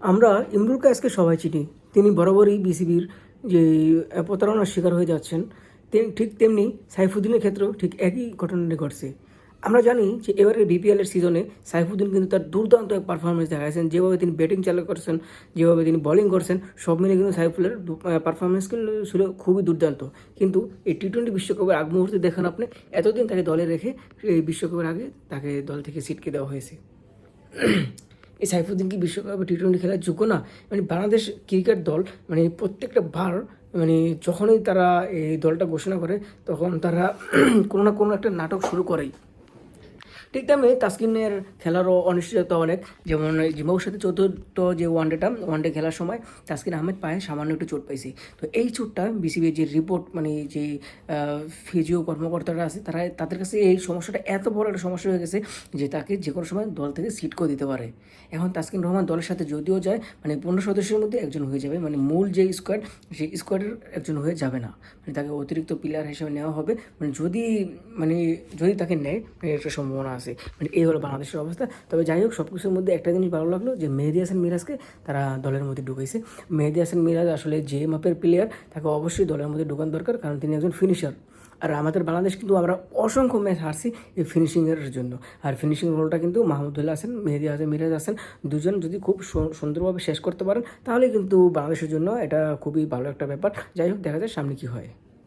আমরা ইমরুল কায়েসকে সবাই চিনি। তিনি বরাবরই বিসিবির যে প্রতারণার শিকার হয়ে যাচ্ছেন ঠিক তেমনি সাইফুদ্দিনের ক্ষেত্রেও ঠিক একই ঘটনাটি ঘটছে। আমরা জানি যে এবারের বিপিএলের সিজনে সাইফুদ্দিন কিন্তু তার দুর্দান্ত এক পারফরমেন্স দেখাচ্ছেন যেভাবে তিনি ব্যাটিং চালু করছেন, যেভাবে তিনি বোলিং করছেন, সব মিলে কিন্তু সাইফুলের পারফরমেন্স কিন্তু ছিল খুবই দুর্দান্ত। কিন্তু এই টি টোয়েন্টি বিশ্বকাপের আগ মুহূর্তে দেখেন আপনি, এতদিন তাকে দলে রেখে এই বিশ্বকাপের আগে তাকে দল থেকে সিটকে দেওয়া হয়েছে। এই সাইফুদ্দিন কি বিশ্বকাপে টি টোয়েন্টি খেলার যোগ্য না। মানে বাংলাদেশ ক্রিকেট দল মানে প্রত্যেকটা বার মানে যখনই তারা এই দলটা ঘোষণা করে, তখন তারা কোনো না কোনো একটা নাটক শুরু করেই। ঠিক তেমনি তাসকিনের খেলারও অনিশ্চয়তা অনেক। যেমন জিম্বাবুর সাথে চতুর্থ যে ওয়ানডেটা, ওয়ানডে খেলার সময় তাসকিন আহমেদ পায়ে সামান্য একটু চোট পাইছে। তো এই চোটটা বিসিবির যে রিপোর্ট মানে যে ফিজিও কর্মকর্তারা আছে, তারা, তাদের কাছে এই সমস্যাটা এত বড় একটা সমস্যা হয়ে গেছে যে তাকে যে কোনো সময় দল থেকে সিট করে দিতে পারে। এখন তাসকিন রহমান দলের সাথে যদিও যায় মানে পনেরো সদস্যের মধ্যে একজন হয়ে যাবে মানে মূল যে স্কোয়াড সেই স্কোয়াডের একজন হয়ে যাবে না। মানে তাকে অতিরিক্ত প্লেয়ার হিসেবে নেওয়া হবে। মানে যদি মানে যদি তাকে নেয় মানে একটা সম্ভাবনা আছে। মানে এই হলো বাংলাদেশের অবস্থা। তবে যাই হোক সব কিছুর মধ্যে একটা জিনিস ভালো লাগল যে মেহেদি হাসান মিরাজকে তারা দলের মধ্যে ঢুকেছে মেহেদি হাসান মিরাজ আসলে যে মাপের প্লেয়ার তাকে অবশ্যই দলের মধ্যে ঢোকান দরকার, কারণ তিনি একজন ফিনিশার আর আমাদের বাংলাদেশ কিন্তু আমরা অসংখ্য ম্যাচ হারছি এই ফিনিশিংয়ের জন্য। আর ফিনিশিং রোলটা কিন্তু মাহমুদুল্লাহ হাসান, মেহেদি হাসান মিরাজ হাসান দুজন যদি খুব সুন্দরভাবে শেষ করতে পারেন, তাহলে কিন্তু বাংলাদেশের জন্য এটা খুবই ভালো একটা ব্যাপার। যাই হোক, দেখা যায় সামনে কী হয়।